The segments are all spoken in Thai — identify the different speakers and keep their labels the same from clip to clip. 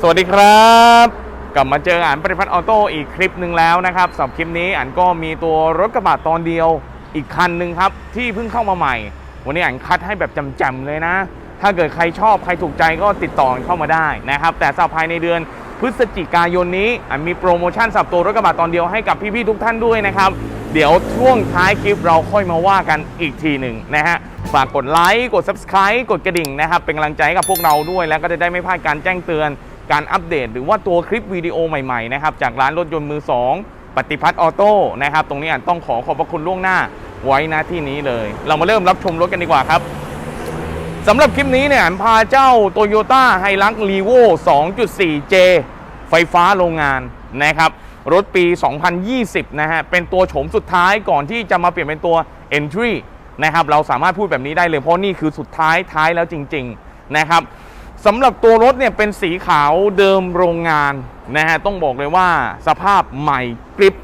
Speaker 1: สวัสดีครับ กลับมาเจออ่านปฏิพัฒน์ออโต้อีกคลิปหนึ่งแล้วนะครับสำหรับคลิปนี้อ่านก็มีตัวรถกระบะตอนเดียวอีกคันหนึ่งครับ ที่เพิ่งเข้ามาใหม่ วันนี้อ่านคัดให้แบบจำๆเลยนะ ถ้าเกิดใครชอบใครถูกใจก็ติดต่อเข้ามาได้นะครับ แต่สำหรับภายในเดือนพฤศจิกายนนี้อ่านมีโปรโมชั่นสับตัวรถกระบะตอนเดียวให้กับพี่ๆทุกท่านด้วยนะครับเดี๋ยวช่วงท้ายคลิปเราค่อยมาว่ากันอีกทีหนึ่งนะฮะฝากกดไลค์กด Subscribe กดกระดิ่งนะครับ เป็นกำลังใจให้กับพวกเราด้วยแล้วก็จะได้ไม่พลาดการแจ้งเตือน การอัปเดต หรือว่าตัวคลิปวิดีโอใหม่ๆนะครับจากร้านรถยนต์มือ 2 ปฏิพัฒน์ออโต้นะครับตรงนี้ต้องขอขอบพระคุณล่วงหน้าไว้น้าที่นี้เลย เรามาเริ่มรับชมรถกันดีกว่าครับสำหรับคลิปนี้เนี่ยพาเจ้า Toyota h i l u x r e v o 2.4J ไฟฟ้าโรงงานนะครับรถปี 2020 นะฮะ เป็นตัวโฉมสุดท้ายก่อนที่จะมาเปลี่ยนเป็นตัว Entry นะครับ เราสามารถพูดแบบนี้ได้เลยเพราะนี่คือสุดท้ายท้ายแล้วจริง ๆ นะครับ สำหรับตัวรถเนี่ยเป็นสีขาวเดิมโรงงานนะฮะต้องบอกเลยว่าสภาพใหม่กริบ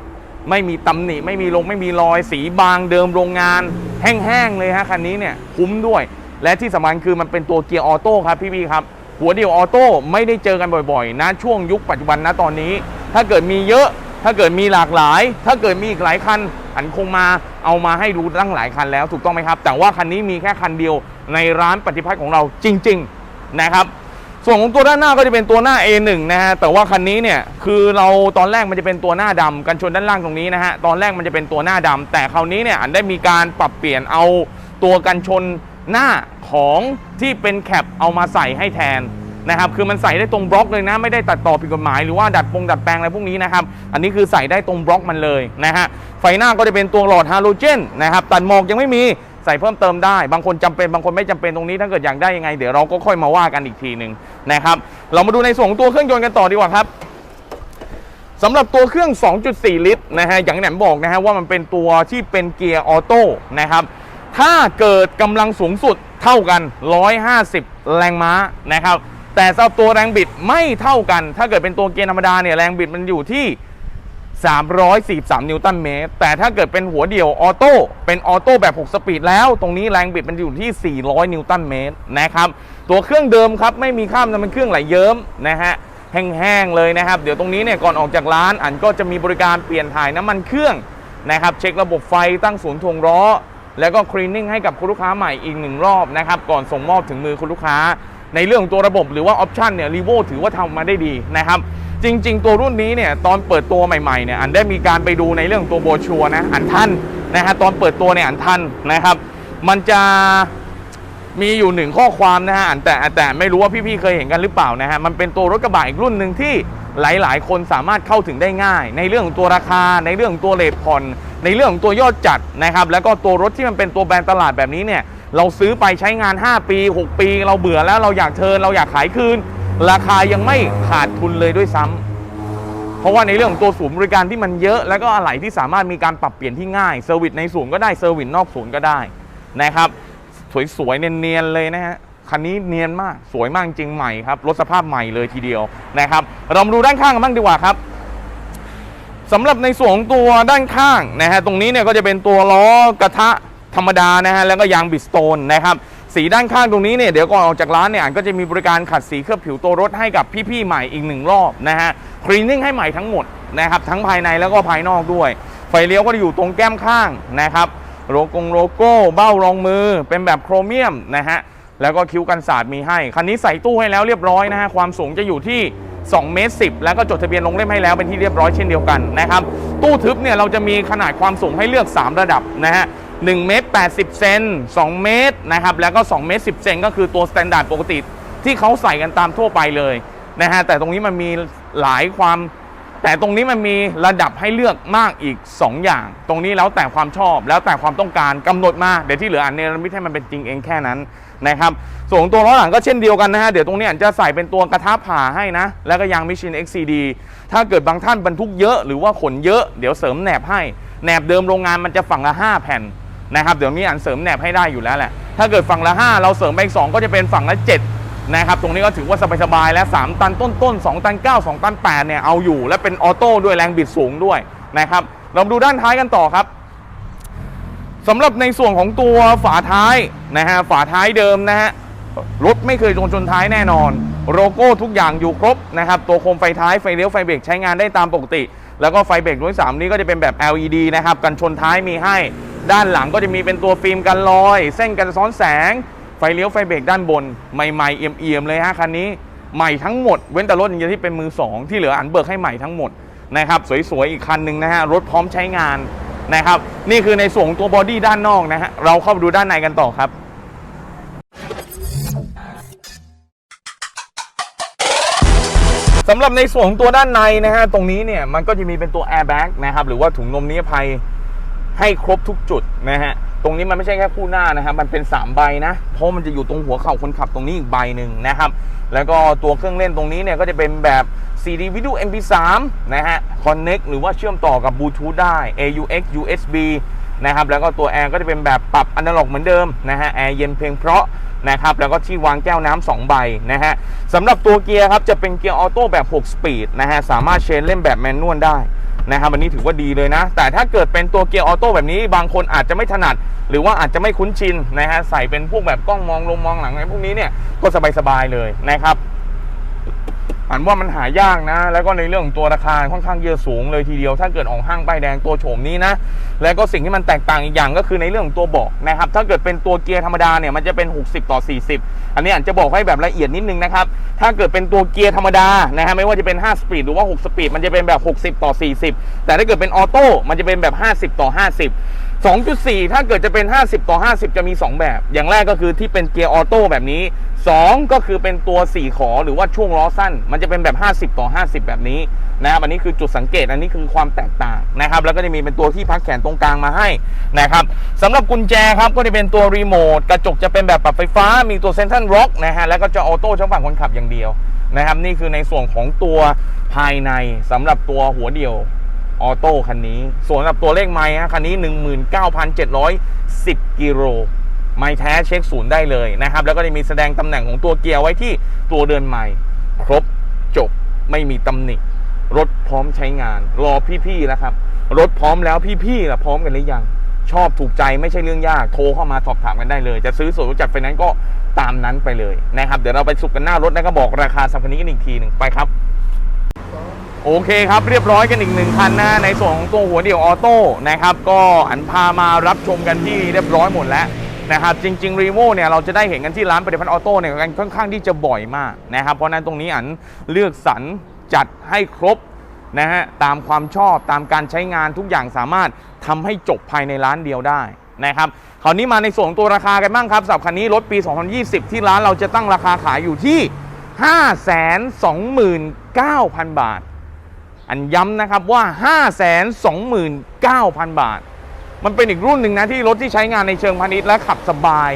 Speaker 1: ไม่มีตำหนิไม่มีลงไม่มีรอยสีบางเดิมโรงงาน แห้งๆเลยฮะคันนี้เนี่ยคุ้มด้วย และที่สำคัญคือมันเป็นตัวเกียร์ออโต้ครับพี่ๆครับหัวเดียวออโต้ไม่ได้เจอกันบ่อยๆ นะ ช่วงยุคปัจจุบันนะตอนนี้ ถ้าเกิดมีเยอะถ้าเกิดมีหลากหลาย ถ้าเกิดมีอีกหลายคันอันคงมาเอามาให้ดูตั้งหลายคันแล้วถูกต้องไหมครับ แต่ว่าคันนี้มีแค่คันเดียวในร้านปฏิพัฒน์ของเราจริง ๆ นะครับ ส่วนของตัวด้านหน้าก็จะเป็นตัวหน้า A1 นะฮะแต่ว่าคันนี้เนี่ยคือเราตอนแรกมันจะเป็นตัวหน้าดำกันชนด้านล่างตรงนี้นะฮะตอนแรกมันจะเป็นตัวหน้าดำแต่คราวนี้เนี่ยอันได้มีการปรับเปลี่ยนเอาตัวกันชนหน้าของที่เป็นแคปเอามาใส่ให้แทนนะครับคือมันใส่ได้ตรงบล็อกเลยนะไม่ได้ตัดต่อผิดกฎหมายหรือว่าดัดปงดัดแปลงอะไรพวกนี้นะครับอันนี้คือใส่ได้ตรงบล็อกมันเลยนะฮะไฟหน้าก็จะเป็นตัวหลอดฮาโลเจนนะครับตัดหมอกยังไม่มี ใส่เพิ่มเติมได้ บางคนจำเป็นบางคนไม่จำเป็นตรงนี้ถ้าเกิดอยากได้ยังไงเดี๋ยวเราก็ค่อยมาว่ากันอีกทีหนึ่งนะครับเรามาดูในส่วนของตัวเครื่องยนต์กันต่อดีกว่าครับสำหรับตัวเครื่อง 2.4 ลิตรนะฮะอย่างแหนมบอกนะฮะว่ามันเป็นตัวที่เป็นเกียร์ออโต้นะครับถ้าเกิดกำลังสูงสุดเท่ากัน 150 แรงม้านะครับแต่สำหรับตัวแรงบิดไม่เท่ากัน ถ้าเกิดเป็นตัวเกียร์ธรรมดาเนี่ยแรงบิดมันอยู่ที่ 343 นิวตันเมตร แต่ถ้าเกิดเป็นหัวเดี่ยวออโต้ เป็นออโต้แบบ 6 สปีดแล้ว ตรงนี้แรงบิดมันอยู่ที่ 400 นิวตันเมตรนะครับ ตัวเครื่องเดิมครับ ไม่มีข้ามน้ำมันเครื่องไหลเยิ้มนะฮะ แห้งๆเลยนะครับ เดี๋ยวตรงนี้เนี่ย ก่อนออกจากร้าน อันก็จะมีบริการเปลี่ยนถ่ายน้ำมันเครื่องนะครับ เช็คระบบไฟ ตั้งศูนย์ทวงล้อ แล้วก็คลีนนิ่งให้กับคุณลูกค้าใหม่อีกหนึ่งรอบนะครับ ก่อนส่งมอบถึงมือคุณลูกค้า ในเรื่องของตัวระบบหรือว่าออปชันเนี่ยรีโวถือว่าทำมาได้ดีนะครับ จริง ๆ ตัวรุ่นนี้เนี่ยตอนเปิดตัวใหม่ๆเนี่ยอันได้มีการไปดูในเรื่องตัวโบชัวนะอันทันนะฮะตอนเปิดตัวเนี่ยอันทันนะครับ มันจะมีอยู่หนึ่งข้อความนะฮะอันแต่แต่ไม่รู้ว่าพี่ๆเคยเห็นกันหรือเปล่านะฮะมันเป็นตัวรถกระบะอีกรุ่นหนึ่งที่หลายๆ คนสามารถเข้าถึงได้ง่าย ในเรื่องของตัวราคา ในเรื่องของตัวเลทผ่อน ในเรื่องของตัวยอดจัดนะครับ แล้วก็ตัวรถที่มันเป็นตัวแบรนด์ตลาดแบบนี้เนี่ยเราซื้อไปใช้งาน 5 ปี 6 ปี เราเบื่อแล้วเราอยากเทินเราอยากขายคืน ราคายังไม่ขาดทุนเลยด้วยซ้ำเพราะว่าในเรื่องของตัวศูนย์บริการที่มันเยอะ แล้วก็อะไหล่ที่สามารถมีการปรับเปลี่ยนที่ง่ายเซอร์วิสในศูนย์ก็ได้เซอร์วิสนอกศูนย์ก็ได้นะครับ สวยๆเนียนๆเลยนะฮะคันนี้เนียนมากสวยมากจริงใหม่ครับรถสภาพใหม่เลยทีเดียวนะครับเรามาดูด้านข้างกันบ้างดีกว่าครับสำหรับในส่วนของตัวด้านข้างนะฮะตรงนี้เนี่ยก็จะเป็นตัวล้อกระทะธรรมดานะฮะแล้วก็ยางบิสโตนนะครับ สีด้านข้างตรงนี้เนี่ยเดี๋ยวก่อนออกจากร้านเนี่ยอันก็จะมีบริการขัดสีเคลือบผิวตัวรถให้กับพี่ๆใหม่อีกหนึ่งรอบนะฮะคลีนนิ่งให้ใหม่ทั้งหมดนะครับทั้งภายในแล้วก็ภายนอกด้วย ไฟเลี้ยวก็จะอยู่ตรงแก้มข้างนะครับโลโกงโลโก้ เบ้ารองมือเป็นแบบโครเมียมนะฮะแล้วก็คิ้วกันศาสตร์มีให้ คันนี้ใส่ตู้ให้แล้วเรียบร้อยนะฮะความสูงจะอยู่ที่2เมตร10 แล้วก็จดทะเบียนลงเล่มให้แล้วเป็นที่เรียบร้อยเช่นเดียวกันนะครับตู้ทึบเนี่ยเราจะมีขนาดความสูงให้เลือก 3 ระดับนะฮะ 1เมตร80 เซน2เมตรนะครับแล้วก็2เมตร10 เซนก็คือตัวสแตนดาร์ดปกติที่เขาใส่กันตามทั่วไปเลยนะฮะแต่ตรงนี้มันมีหลายความ แต่ตรงนี้มันมีระดับให้เลือกมากอีก 2 อย่าง ตรงนี้แล้วแต่ความชอบแล้วแต่ความต้องการกำหนดมาเดี๋ยวที่เหลืออันเนรมิตให้มันเป็นจริงเองแค่นั้นนะครับส่วนตัวล้อหลังก็เช่นเดียวกันนะฮะเดี๋ยวตรงนี้อันจะใส่เป็นตัวกระทะผ่าให้นะ แล้วก็ยางมิชิน XCD ถ้าเกิดบางท่านบรรทุกเยอะหรือว่าขนเยอะเดี๋ยวเสริมแหนบให้แหนบเดิมโรงงานมันจะฝั่งละ 5 แผ่น นะครับเดี๋ยวนี้อันเสริมแหนบให้ได้อยู่แล้วแหละถ้าเกิดฝั่งละ 5 เราเสริมไปอีกสองก็จะเป็นฝั่งละ 7 นะครับ ตรงนี้ก็ถือว่าสบายๆแล้ว 3 ตันต้นๆ2ตัน 9 2 ตัน 8 เนี่ย เอาอยู่ และเป็นออโต้ด้วยแรงบิดสูงด้วยนะครับ เรามาดูด้านท้ายกันต่อครับสำหรับในส่วนของตัวฝาท้ายนะฮะฝาท้ายเดิมนะฮะรถไม่เคยโดนชนท้ายแน่นอน โลโก้ทุกอย่างอยู่ครบนะครับตัวโคมไฟท้ายไฟเลี้ยวไฟเบรกใช้งานได้ตามปกติ แล้วก็ไฟเบรกรุ่น3นี้ก็จะเป็นแบบ LED นะครับกันชนท้ายมีให้ ด้านหลังก็จะมีเป็นตัวฟิล์มกันรอย เส้นกันซ้อนแสง ไฟเลี้ยวไฟเบรกด้านบน ใหม่ๆเอี่ยมๆเลยฮะคันนี้ใหม่ทั้งหมดเว้นแต่รถย่างที่เป็นมือ 2 ที่เหลืออันเบิกให้ใหม่ทั้งหมดนะครับสวยๆอีกคันหนึ่งนะฮะรถพร้อมใช้งานนะครับนี่คือในส่วนของตัวบอดี้ด้านนอกนะฮะเราเข้าไปดูด้านในกันต่อครับสำหรับในส่วนของตัวด้านในนะฮะตรงนี้เนี่ยมันก็จะมีเป็นตัว airbag นะครับหรือว่าถุงลมนิรภัย ให้ครบทุกจุดนะฮะตรงนี้มันไม่ใช่แค่คู่หน้านะครับมันเป็น 3 ใบนะเพราะมันจะอยู่ตรงหัวเข่าคนขับตรงนี้อีกใบหนึ่งนะครับ แล้วก็ตัวเครื่องเล่นตรงนี้เนี่ยก็จะเป็นแบบ CD Video MP3 นะฮะ Connect หรือว่าเชื่อมต่อกับบลูทูธได้ AUX USB นะครับแล้วก็ตัวแอร์ก็จะเป็นแบบปรับอนาล็อกเหมือนเดิมนะฮะแอร์เย็นเพลงเพราะนะครับแล้วก็ที่วางแก้วน้ำสองใบนะฮะสำหรับตัวเกียร์ครับจะเป็นเกียร์ออโต้แบบ 6 สปีดนะฮะสามารถเชนเล่นแบบแมนนวลได้ นะครับอันนี้ถือว่าดีเลยนะ แต่ถ้าเกิดเป็นตัวเกียร์ออโต้แบบนี้บางคนอาจจะไม่ถนัด หรือว่าอาจจะไม่คุ้นชินนะฮะใส่เป็นพวกแบบกล้องมองลงมองหลังอะไรพวกนี้เนี่ยก็สบายๆเลยนะครับ อันว่ามันหายากนะ แล้วก็ในเรื่องของตัวราคาค่อนข้างเยอะสูงเลยทีเดียวถ้าเกิดออกห้างป้ายแดงตัวโฉมนี้นะ แล้วก็สิ่งที่มันแตกต่างอีกอย่างก็คือในเรื่องของตัวเบอกนะครับ ถ้าเกิดเป็นตัวเกียร์ธรรมดาเนี่ยมันจะเป็น 60 ต่อ 40 อันนี้อาจจะบอกให้แบบละเอียดนิดนึงนะครับ ถ้าเกิดเป็นตัวเกียร์ธรรมดานะฮะไม่ว่าจะเป็น 5 สปีดหรือว่า 6 สปีดมันจะเป็นแบบ 60 ต่อ 40 แต่ถ้าเกิดเป็นออโต้มันจะเป็นแบบ 50 ต่อ 50 2.4 ถ้าเกิดจะเป็น 50 ต่อ 50 จะมี 2 แบบ อย่างแรกก็คือที่เป็นเกียร์ออโต้แบบนี้ 2 ก็คือเป็นตัว 4 ขอหรือว่าช่วงล้อสั้น มันจะเป็นแบบ 50 ต่อ 50 แบบนี้นะครับอันนี้คือจุดสังเกตอันนี้คือความแตกต่างนะครับ แล้วก็จะมีเป็นตัวที่พักแขนตรงกลางมาให้นะครับสำหรับกุญแจครับก็จะเป็นตัวรีโมทกระจกจะเป็นแบบปรับไฟฟ้า มีตัวเซนทรัลร็อกนะฮะแล้วก็จะออโต้ช่องฝั่งคนขับอย่างเดียวนะครับนี่คือในส่วนของตัวภายในสำหรับตัวหัวเดียว ออโต้คันนี้ ส่วนกับตัวเลขไม้ฮะคันนี้ 19,710 กิโลไม่แท้เช็คศูนย์ได้เลยนะครับ แล้วก็จะมีแสดงตำแหน่งของตัวเกียร์ไว้ที่ตัวเดินใหม่ ครบจบไม่มีตำหนิ รถพร้อมใช้งาน รอพี่ๆนะครับ รถพร้อมแล้วพี่ๆล่ะพร้อมกันหรือยัง ชอบถูกใจไม่ใช่เรื่องยาก โทรเข้ามาสอบถามกันได้เลย จะซื้อส่วนจากไฟนนซ์ก็ตามนั้นไปเลยนะครับ เดี๋ยวเราไปสุกกันหน้ารถแล้วก็บอกราคาสัมคันนี้กันอีกทีหนึ่งไปครับ โอเคครับ เรียบร้อยกันอีกหนึ่งคันนะในส่วนของตัวหัวเดี่ยวออโต้นะครับก็อันพามารับชมกันที่เรียบร้อยหมดแล้วนะครับจริงๆรีโวเนี่ยเราจะได้เห็นกันที่ร้านปฏิพัฒน์ออโต้เนี่ยกันค่อนข้างที่จะบ่อยมากนะครับเพราะนั้นตรงนี้อันเลือกสรรจัดให้ครบนะฮะตามความชอบตามการใช้งานทุกอย่างสามารถทำให้จบภายในร้านเดียวได้นะครับคราวนี้มาในส่วนของตัวราคากันบ้างครับสำหรับคันนี้รถปี 2020 ที่ร้านเราจะตั้งราคาขายอยู่ที่ 529,000 บาท อันย้ำนะครับว่า 529,000 บาท มันเป็นอีกรุ่นหนึ่งนะที่รถที่ใช้งานในเชิงพาณิชย์และขับสบาย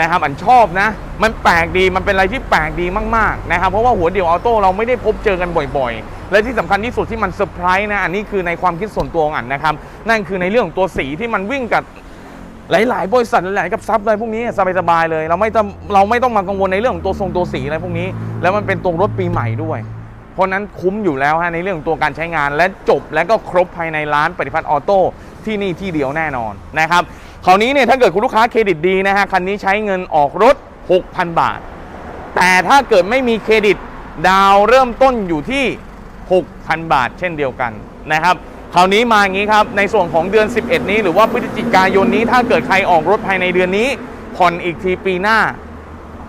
Speaker 1: นะครับ อันชอบนะ มันแปลกดีมันเป็นอะไรที่แปลกดีมากๆนะครับ เพราะว่าหัวเดี่ยวออโต้เราไม่ได้พบเจอกันบ่อยๆ และที่สำคัญที่สุดที่มันเซอร์ไพรส์นะ อันนี้คือในความคิดส่วนตัวของอันนะครับ นั่นคือในเรื่องของตัวสีที่มันวิ่งกับหลายๆบริษัทหลายๆกับซับอะไรพวกนี้สบายๆเลย เราไม่ต้องเราไม่ต้องมากังวลในเรื่องของตัวทรงตัวสีอะไรพวกนี้ แล้วมันเป็นตัวรถปีใหม่ด้วย เพราะนั้นคุ้มอยู่แล้วฮะในเรื่องของตัวการใช้งาน และจบและก็ครบภายในร้านปฏิพัฒน์ออโต้ที่นี่ที่เดียวแน่นอนนะครับคราวนี้เนี่ยถ้าเกิดคุณลูกค้าเครดิตดีนะฮะคันนี้ใช้เงินออกรถ 6,000 บาท แต่ถ้าเกิดไม่มีเครดิตดาวเริ่มต้นอยู่ที่ 6,000 บาท เช่นเดียวกันนะครับคราวนี้มาอย่างนี้ครับในส่วนของเดือน 11 นี้หรือว่าพฤศจิกายนนี้ถ้าเกิดใครออกรถภายในเดือนนี้ผ่อนอีกทีปีหน้า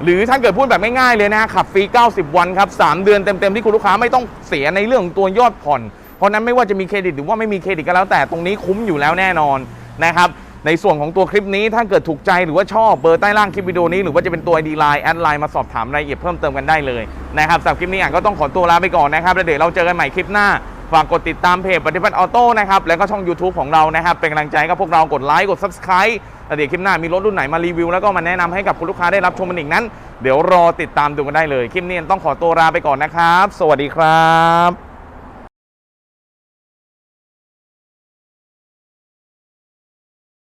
Speaker 1: หรือถ้าเกิดพูดแบบง่ายๆเลยนะขับฟรี 90 วันครับ 3 เดือนเต็มๆที่คุณลูกค้าไม่ต้องเสียในเรื่องของตัวยอดผ่อน เพราะนั้นไม่ว่าจะมีเครดิตหรือว่าไม่มีเครดิตก็แล้วแต่ตรงนี้คุ้มอยู่แล้วแน่นอนนะครับในส่วนของตัวคลิปนี้ถ้าเกิดถูกใจหรือว่าชอบเบอร์ใต้ล่างคลิปวิดีโอนี้หรือว่าจะเป็นตัว ID Line แอดไลน์มาสอบถามรายละเอียดเพิ่มเติมกันได้เลยนะครับสำหรับคลิปนี้อะก็ต้องขอตัวลาไปก่อนนะครับแล้วเดี๋ยวเราเจอกันใหม่คลิปหน้า ฝากกดติดตามเพจปฏิบัติออโต้นะครับ แล้วก็ช่อง YouTube ของเรานะครับ เป็นกำลังใจกับพวกเรากดไลค์กด Subscribe แล้วเดี๋ยวคลิปหน้ามีรถรุ่นไหนมารีวิว แล้วก็มาแนะนำให้กับคุณลูกค้าได้รับชมมันอีกนั้น เดี๋ยวรอติดตามดูกันได้เลย คลิปนี้ต้องขอตัวลาไปก่อนนะครับ สวัสดีครับ